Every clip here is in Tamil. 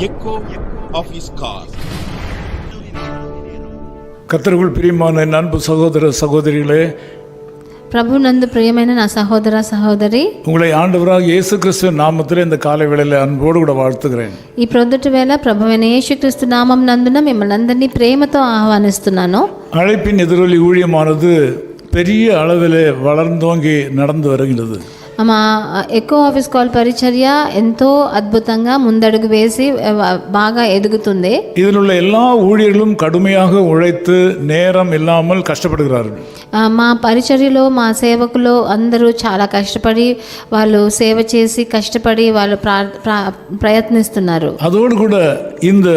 echo of his call. கர்த்தருக்குள் பிரியமான என் அன்பு சகோதர சகோதரிகளே ప్రభు నందు ప్రియమైన నా సహోదర సహోదరి உங்களை ஆண்டவராக இயேசு கிறிஸ்துவ நாமத்தில் இந்த காலை வேளையில் அன்போடு கூட வாழ்த்துகிறேன் ఈ ప్రొద్దుటి వేళ ప్రభువైన యేసుక్రీస్తు నామం నందున మిమ్మల్ని అందరినీ ప్రేమతో ఆహ్వానిస్తున్నాను அழைப்பின் எதிரொலி ஊழியமானது பெரிய அளவில் வளர்ந்தோங்கி நடந்து வருகிறது మా ఎక్కువ ఆఫీస్ కాల్ పరిచర్య ఎంతో అద్భుతంగా ముందడుగు వేసి ఆ, బాగా ఎదుగుతుంది இதில் உள்ள எல்லா ஊழியர்களும் கடுமையாக உழைத்து நேரம் இல்லாமல் கஷ்டப்படுகிறார்கள் ఆ, మా పరిచర్యలో మా సేవకులు అందరూ చాలా కష్టపడి వాళ్ళు సేవ చేసి కష్టపడి వాళ్ళు ప్రా ప్రా- ప్రయత్నిస్తున్నారు அதோடு கூட இந்த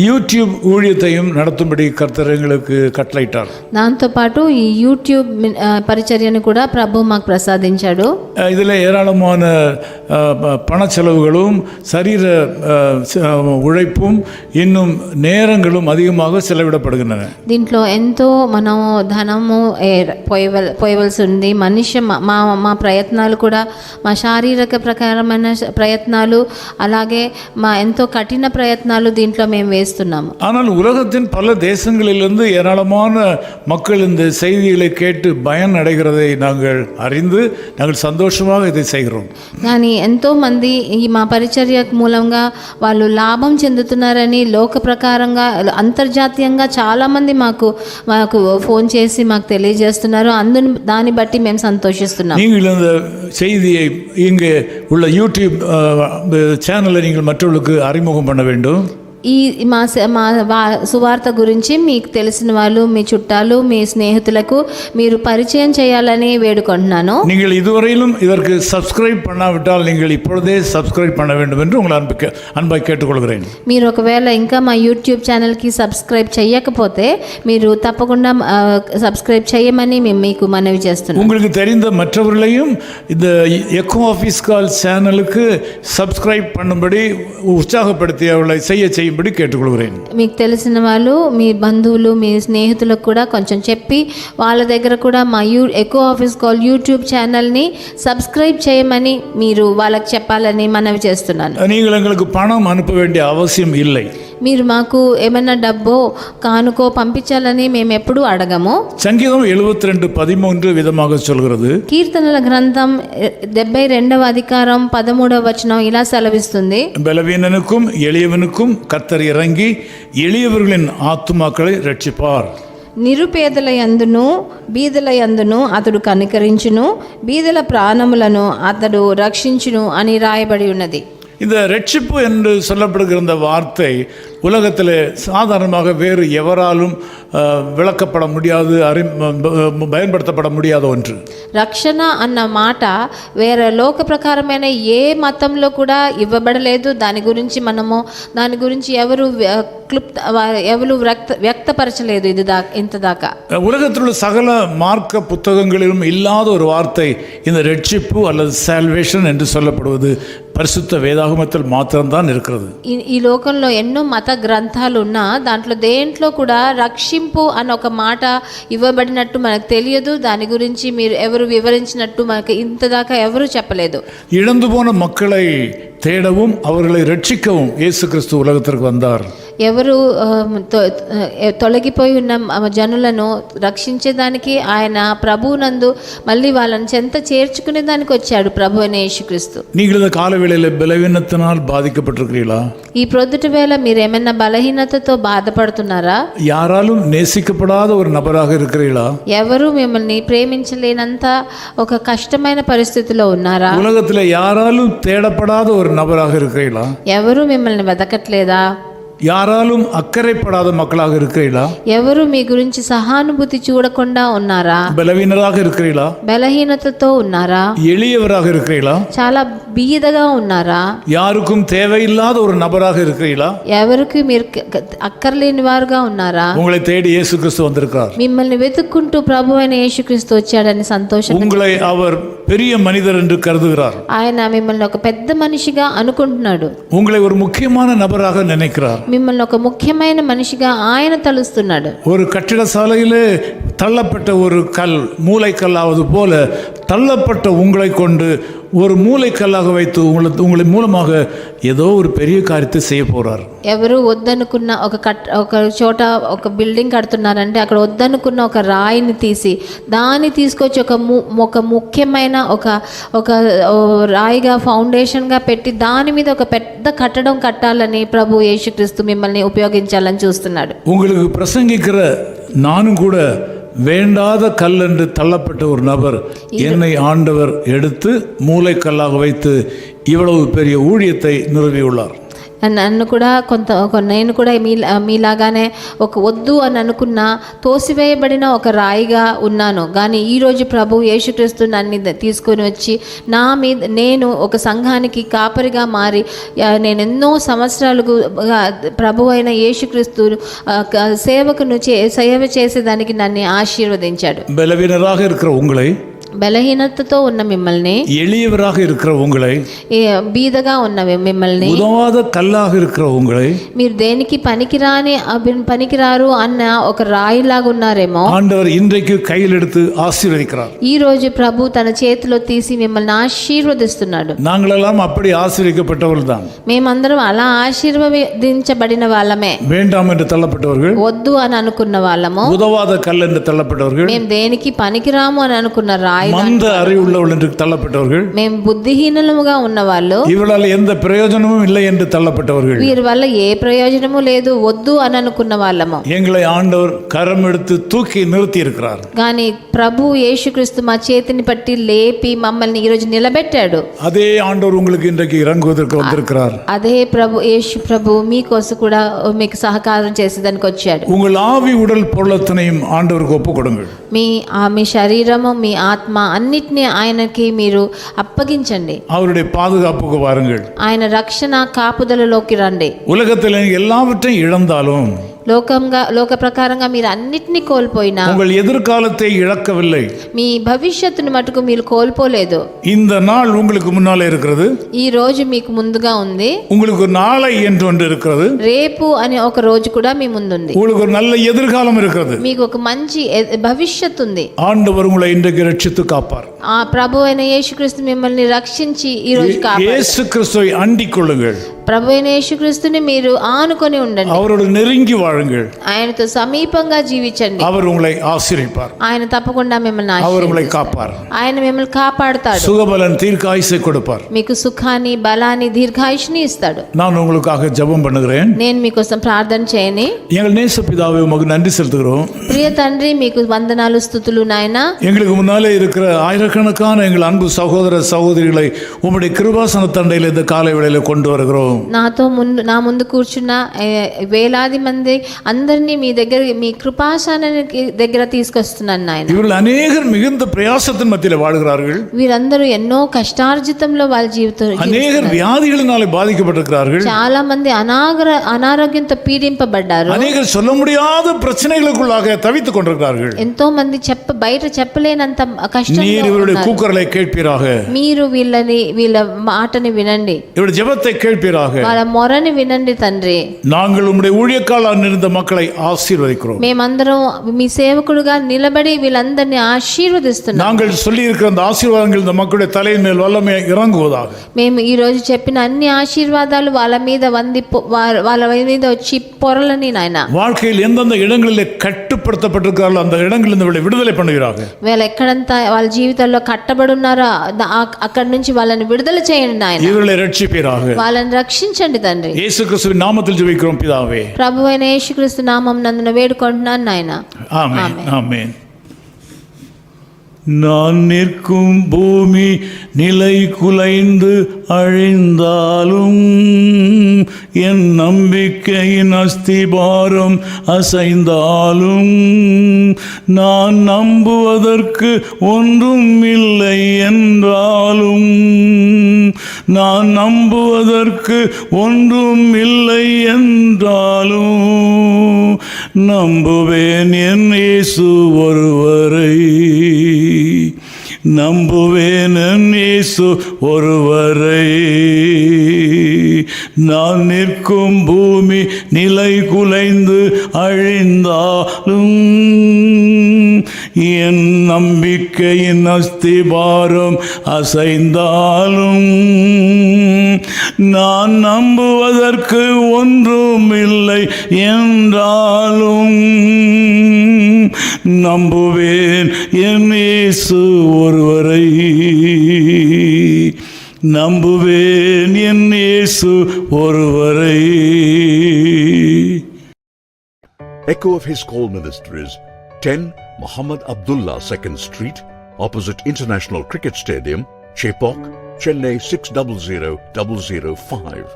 யூடியூப் ஊழியத்தையும் நடத்தும்படி கர்த்தர் எங்களுக்கு கட்டளையிட்டார் దాంతోపాటు ఈ యూట్యూబ్ మిన్- ఆ, పరిచర్యను కూడా ప్రభు మాకు ప్రసాదించాడు அஹ் இதில் ஏராளமான அஹ், ப- பண செலவுகளும் சரீர அஹ், ச- உழைப்பும் இன்னும் நேரங்களும் அதிகமாக செலவிடப்படுகின்றன దీంట్లో ఎంతో మనము ధనము ఏ- పోయవల్ పోయవలసి ఉంది మనిషి మా మా- మా ప్రయత్నాలు కూడా మా శారీరక ప్రకారమైన శ- ప్రయత్నాలు అలాగే మా ఎంతో కఠిన ప్రయత్నాలు దీంట్లో మేము వేస్తున్నాము ஆனால் உலகத்தின் பல தேசங்களிலிருந்து ஏராளமான மக்கள் இந்த செய்திகளை கேட்டு பயன் அடைகிறதை நாங்கள் அறிந்து நாங்கள் சந்தோஷமாக இதை செய்கிறோம் కానీ ఎంతో మంది ఈ మా పరిచర్య మూలంగా వాళ్ళు లాభం చెందుతున్నారని లోక ప్రకారంగా అంతర్జాతీయంగా చాలామంది మాకు మాకు ఫోన్ చేసి మాకు తెలియజేస్తున్నారు అందుని దాన్ని బట్టి మేము సంతోషిస్తున్నాం நீங்கள் இந்த செய்தியை இங்கே உள்ள யூடியூப் அஹ், சேனலை நீங்கள் மற்றவர்களுக்கு அறிமுகம் பண்ண வேண்டும் ఈ మా స- మా వా- సువార్త గురించి మీకు తెలిసిన వాళ్ళు మీ చుట్టాలు మీ స్నేహితులకు మీరు పరిచయం చేయాలని వేడుకుంటున్నాను நீங்கள் இதுவரையிலும் இதற்கு சப்ஸ்கிரைப் பண்ணாவிட்டால் நீங்கள் இப்பொழுதே சப்ஸ்கிரைப் பண்ண வேண்டும் என்று உங்களை அன்பு கே- அன்பாய் கேட்டுக்கொள்கிறேன் మీరు ఒకవేళ ఇంకా మా యూట్యూబ్ ఛానల్కి సబ్స్క్రైబ్ చేయకపోతే మీరు తప్పకుండా ఆ, సబ్స్క్రైబ్ చేయమని మేము మీకు మనవి చేస్తున్నాం உங்களுக்கு தெரிந்த மற்றவர்களையும் இந்த எக்கோ ஆஃபீஸ் கால் சேனலுக்கு சப்ஸ்கிரைப் பண்ணும்படி உற்சாகப்படுத்தி அவர்களை செய்ய செய்யும்படி கேட்டுக்கொள்கிறேன் మీకు తెలిసిన వాళ్ళు మీ బంధువులు మీ స్నేహితులకు కూడా కొంచెం చెప్పి వాళ్ళ దగ్గర కూడా మా యూ ఎకో ఆఫీస్ కాల్ యూట్యూబ్ ఛానల్ని సబ్స్క్రైబ్ చేయమని మీరు వాళ్ళకి చెప్పాలని మనవి చేస్తున్నాను நீங்கள் எங்களுக்கு பணம் அனுப்ப வேண்டிய அவசியம் இல்லை మీరు మాకు ఏమైనా డబ్బో కానుకో పంపించాలని మేము ఎప్పుడూ అడగము சங்கீதம் எழுபத்தி ரெண்டு பதிமூன்று விதமாக சொல்கிறது కీర్తనల గ్రంథం ఎ, డెబ్బై రెండవ అధికారం పదమూడవ వచనం ఇలా సెలవిస్తుంది பலவீனனுக்கும் எளியவனுக்கும் கத்தர் இறங்கி எளியவர்களின் ஆத்துமாக்களை ரட்சிப்பார் నిరుపేదల యందును బీదల యందును అతడు కనికరించును బీదల ప్రాణములను అతడు రక్షించును అని రాయబడి ఉన్నది இந்த ரட்சிப்பு என்று சொல்லப்படுகிற இந்த வார்த்தை உலகத்தில் சாதாரணமாக வேறு எவராலும் அஹ், விளக்கப்பட முடியாது அறி ப- பயன்படுத்தப்பட முடியாத ஒன்று రక్షణ అన్న మాట వేరే లోక ప్రకారమైన ఏ మతంలో కూడా ఇవ్వబడలేదు దాని గురించి మనము దాని గురించి ఎవరు వ్య- క్లుప్త వా- ఎవరు వ్యక్త వ్యక్తపరచలేదు ఇది దా ఇంత దాకా உலகத்தில் உள்ள சகல மார்க்க புத்தகங்களிலும் இல்லாத ஒரு வார்த்தை இந்த ரட்சிப்பு அல்லது சால்வேஷன் என்று சொல்லப்படுவது பரிசுத்த வேதாகமத்தில் மாத்திரம்தான் இருக்கிறது ఈ ఈ లోకంలో ఎన్నో మత గ్రంథాలు ఉన్నా దాంట్లో దేంట్లో కూడా రక్షింపు అన్న ఒక మాట ఇవ్వబడినట్టు మనకు తెలియదు దాని గురించి మీరు ఎవరు వివరించినట్టు మనకు ఇంత దాకా ఎవరు చెప్పలేదు இழந்து போன மக்களை தேடவும் அவர்களை ரட்சிக்கவும் இயேசு கிறிஸ்து உலகத்திற்கு வந்தார் ఎవరు ఆ, తొ- ఆ, తొలగిపోయి ఉన్న మ- జనులను రక్షించేదానికి ఆయన ప్రభువునందు మళ్ళీ వాళ్ళని చెంత చేర్చుకునే దానికి వచ్చాడు ప్రభు అనే యేసుక్రీస్తు நீங்கள் இந்த காலவேளையில் பலவீனத்தினால் பாதிக்கப்பட்டிருக்கிறீர்களா ఈ ప్రొద్దుటి వేళ మీరు ఏమైనా బలహీనతతో బాధపడుతున్నారా யாராலும் நேசிக்கப்படாத ஒரு நபராக இருக்கிறீர்களா ఎవరు మిమ్మల్ని ప్రేమించలేనంత ఒక కష్టమైన పరిస్థితిలో ఉన్నారా உலகத்தில் யாராலும் தேடப்படாத ஒரு நபராக இருக்கிறீர்களா ఎవరు మిమ్మల్ని వెతకట్లేదా யாராலும் அக்கறைப்படாத மக்களாக இருக்கிறீர்களா ఎవరు మీ గురించి సహానుభూతి చూడకుండా ఉన్నారా பலவீனராக இருக்கிறீர்களா బలహీనతతో ఉన్నారా எளியவராக இருக்கிறீர்களா చాలా బీదగా ఉన్నారా யாருக்கும் தேவையில்லாத ஒரு நபராக இருக்கிறீர்களா ఎవరికి మీరు క- క- అక్కర్లేని వారుగా ఉన్నారా உங்களை தேடி இயேசு கிறிஸ்து வந்திருக்கிறார் మిమ్మల్ని వెతుక్కుంటూ ప్రభు అయిన యేసుక్రీస్తు వచ్చాడని సంతోషం உங்களை அவர் பெரிய மனிதர் என்று கருதுகிறார் ఆయన మిమ్మల్ని ఒక పెద్ద మనిషిగా అనుకుంటున్నాడు உங்களை ஒரு முக்கியமான நபராக நினைக்கிறார் మిమ్మల్ని ఒక ముఖ్యమైన మనిషిగా ఆయన తలుస్తున్నాడు ஒரு கட்டிட சாலையிலே தள்ளப்பட்ட ஒரு கல் மூளைக்கல்லாவது போல தள்ளப்பட்ட உங்களை கொண்டு ஒரு மூளைக்கல்லாக வைத்து உங்களை உங்களை மூலமாக ஏதோ ஒரு பெரிய காரியத்தை செய்ய போறார் ఎవరు వద్దనుకున్న ఒక కట్ ఒక చోట ఒక బిల్డింగ్ కడుతున్నారంటే అక్కడ వద్దనుకున్న ఒక రాయిని తీసి దాన్ని తీసుకొచ్చి ఒక ము ఒక ముఖ్యమైన ఒక ఒక ఓ రాయిగా ఫౌండేషన్గా పెట్టి దాని మీద ఒక పెద్ద కట్టడం కట్టాలని ప్రభు యేసుక్రీస్తు మిమ్మల్ని ఉపయోగించాలని చూస్తున్నాడు உங்களுக்கு பிரசங்கிக்கிற நானும் கூட வேண்டாத கல் என்று தள்ளப்பட்ட ஒரு நபர் என்னை ஆண்டவர் எடுத்து மூளைக்கல்லாக வைத்து இவ்வளவு பெரிய ஊழியத்தை நிறுவியுள்ளார். నన్ను కూడా కొంత ఒక నేను కూడా మీ మీలాగానే ఒక వద్దు అని అనుకున్న తోసివేయబడిన ఒక రాయిగా ఉన్నాను కానీ ఈరోజు ప్రభు యేసుక్రీస్తు నన్ను ద- తీసుకొని వచ్చి నా మీద నేను ఒక సంఘానికి కాపరిగా మారి ఆ, నేను ఎన్నో సంవత్సరాలకు ఆ, ప్రభు అయిన యేసుక్రీస్తు ఆ, క- సేవకును చే సేవ చేసేదానికి నన్ను ఆశీర్వదించాడు பலவீனராக இருக்கிற உங்களை బలహీనతతో ఉన్న మిమ్మల్ని எளியவராக இருக்கிற உங்களை ఏ, బీదగా ఉన్న మిమ్మల్ని உதவாத கல்லாக இருக்கிற உங்களை మీరు దేనికి పనికిరాని అభి- పనికిరారు అన్న ఒక రాయిలాగా ఉన్నారేమో ஆண்டவர் இன்றைக்கு கையில் எடுத்து ஆசீர்வதிக்கிறார் ఈ రోజు ప్రభు తన చేతిలో తీసి మిమ్మల్ని ఆశీర్వదిస్తున్నాడు நாங்களெல்லாம் அப்படி ஆசீர்வதிக்கப்பட்டவர்கள் தான் మేమందరం అలా ఆశీర్వదించబడిన వాళ్ళమే வேண்டாம் என்று தள்ளப்பட்டவர்கள் వద్దు అని అనుకున్న వాళ్ళము உதவாத கல் என்று தள்ளப்பட்டவர்கள் మేము దేనికి పనికిరాము అని అనుకున్న రాయి மந்த அறிவுள்ளவள் என்று தள்ளப்பட்டவர்கள் మేము బుద్ధిహీనులముగా ఉన్న వాళ్ళు இவளால் எந்த பிரயோஜனமும் இல்லை என்று தள்ளப்பட்டவர்கள் వీరి వల్ల ఏ ప్రయోజనము లేదు వద్దు అని అనుకున్న వాళ్ళము எங்களை ஆண்டவர் கரம் எடுத்து தூக்கி நிறுத்தி இருக்கிறார் కానీ ప్రభు యేసుక్రీస్తు మా చేతిని పట్టి లేపి మమ్మల్ని ఈరోజు నిలబెట్టాడు அதே ஆண்டவர் உங்களுக்கு இன்றைக்கு இறங்குவதற்கு வந்திருக்கிறார் అదే ప్రభు యేసు ప్రభు మీకోసం కూడా మీకు సహకారం చేసేదానికి వచ్చాడు உங்கள் ஆவி உடல் பொருளத்தனையும் ஆண்டவருக்கு ஒப்பு கொடுங்கள் మీ ఆ మీ శరీరము మీ ఆత్మ అన్నిటినీ ఆయనకి మీరు అప్పగించండి அவருடைய பாதுகாப்புக்கு வாருங்கள் ఆయన రక్షణ కాపుదలలోకి రండి உலகத்தில் எல்லாவற்றையும் இழந்தாலும் లోకంగా లోక ప్రకారంగా మీరు అన్నిటినీ కోల్పోయినా உங்கள் எதிர்காலத்தை இழக்கவில்லை మీ భవిష్యత్తును మటుకు మీరు కోల్పోలేదు இந்த நாள் உங்களுக்கு முன்னாலே இருக்கிறது ఈ రోజు మీకు ముందుగా ఉంది உங்களுக்கு ஒரு நாளை என்று ஒன்று இருக்கிறது రేపు అనే ఒక రోజు కూడా మీ ముందుంది உங்களுக்கு ஒரு நல்ல எதிர்காலம் இருக்கிறது మీకు ఒక మంచి ఎ- భవిష్యత్తు ఉంది ஆண்டவர் உங்களை இன்றைக்கு ரட்சித்து காப்பார் ఆ ప్రభు అయిన యేసుక్రీస్తు మిమ్మల్ని రక్షించి ఈ రోజు కాపాడు இயேசு கிறிஸ்துவை அண்டிக் கொள்ளுங்கள் ప్రభు అయిన యేసుక్రీస్తుని మీరు ఆనుకొని ఉండండి அவரோடு நெருங்கி வாழுங்கள் ఆయనతో సమీపంగా జీవించండి அவர் உங்களை ஆசீர்விப்பார் ఆయన తప్పకుండా మిమ్మల్ని அவர் ఆశీర్వదిస్తాడు. உங்களை காப்பார் ఆయన మిమ్మల్ని కాపాడుతాడు சுகபலன் தீர்க்காயுசை கொடுப்பார் మీకు సుఖాన్ని బలాన్ని దీర్ఘాయుష్ని ఇస్తాడు நான் உங்களுக்காக ஜெபம் பண்ணுகிறேன் నేను మీకోసం ప్రార్థన చేయని எங்கள் நேச பிதாவை உமக்கு நன்றி செலுத்துகிறோம் ప్రియ తండ్రి మీకు వందనాలు స్థుతులు నాయన எங்களுக்கு முன்னாலே இருக்கிற ஆயிரக்கணக்கான எங்கள் அன்பு சகோதர சகோதரிகளை உம்முடைய கிருபாசன தண்டையில் இந்த காலை வேளையில கொண்டு வருகிறோம் నాతో ముందు నా ముందు కూర్చున్న ఏ, వేలాది మంది అందరినీ మీ దగ్గర మీ కృపాసనానికి దగ్గర తీసుకొస్తున్నాను నాయన இவர்கள் அநேகர் மிகுந்த பிரயாசத்தின் மத்தியில் வாழ்கிறார்கள் వీరందరూ ఎన్నో కష్టార్జితంలో వాళ్ళ జీవితం அநேகர் வியாதிகளினாலே பாதிக்கப்பட்டிருக்கிறார்கள் చాలా మంది అనాగర అనారోగ్యంతో పీడింపబడ్డారు அநேகர் சொல்ல முடியாத பிரச்சனைகளுக்குள்ளாக தவித்துக் கொண்டிருக்கிறார்கள் ఎంతో మంది చెప్ప బయట చెప్పలేనంత కష్టంలో நீர் இவருடைய ఉన్నారు. கூக்குரலை கேட்பீராக మీరు వీళ్ళని వీళ్ళ మాటని వినండి இவருடைய ஜெபத்தை கேட்பீராக వాళ్ళ మొరని వినండి తండ్రి நாங்கள் உம்முடைய ஊழியக்கால இருந்த மக்களை ஆசீர்வதிக்கிறோம் మేమందరం మీ సేవకుడుగా నిలబడి వీళ్ళందరినీ ఆశీర్వదిస్తున్నాం நாங்கள் சொல்லி இருக்கிற அந்த ஆசீர்வாதங்கள் இந்த மக்களுடைய தலையின் மேல் வல்லமையை இறங்குவதாக మేము ఈ రోజు చెప్పిన అన్ని ఆశీర్వాదాలు వాళ్ళ మీద వంది పొ- వా- వాళ్ళ మీద వచ్చి పొరలని నాయన வாழ்க்கையில் எந்தெந்த இடங்களிலே கட்டுப்படுத்தப்பட்டிருக்கிறார்களோ அந்த இடங்களில் இவர்களை விடுதலை பண்ணுகிறாங்க వీళ్ళు ఎక్కడంతా వాళ్ళ జీవితాల్లో కట్టబడి ఉన్నారో ద- ఆ- అక్కడి నుంచి వాళ్ళని విడుదల చేయండి నాయన இவர்களை ரட்சிப்பீராக వాళ్ళని రక్షించండి తండ్రి இயேசு கிறிஸ்துவின் நாமத்தில் ஜெபிக்கிறோம் பிதாவே ప్రభు అయిన యేసుక్రీస్తు నామం నందున వేడుకుంటున్నాను నాయన ஆமென் ஆமென் நான் நிற்கும் பூமி நிலை குலைந்து அழிந்தாலும் என் நம்பிக்கையின் அஸ்திபாரம் அசைந்தாலும் நான் நம்புவதற்கு ஒன்றும் இல்லை என்றாலும் நான் நம்புவதற்கு ஒன்றும் இல்லை என்றாலும் நம்புவேன் என் இயேசு ஒருவரை. நம்புவேன் என் இயேசு ஒருவரை. நான் நிற்கும் பூமி நிலை குலைந்து அழிந்தாலும் என் நம்பிக்கையின் அஸ்திபாரம் அசைந்தாலும் நான் நம்புவதற்கு ஒன்றும் இல்லை என்றாலும் நம்புவேன் என் இயேசு ஒருவரை நம்புவேன் என் இயேசு ஒருவரை Echo of His Call Ministries, 10 Muhammad Abdullah 2nd Street, opposite International Cricket Stadium, Chepok, Chennai 600005.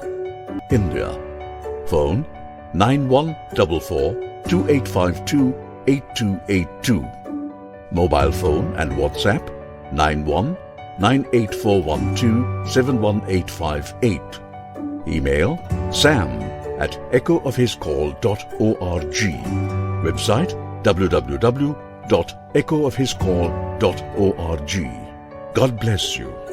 India. Phone 9144 2852 8282. Mobile phone and WhatsApp 91 98412 71858. Email sam at echoofhiscall.org. Website www.echoofhiscall.org. God bless you.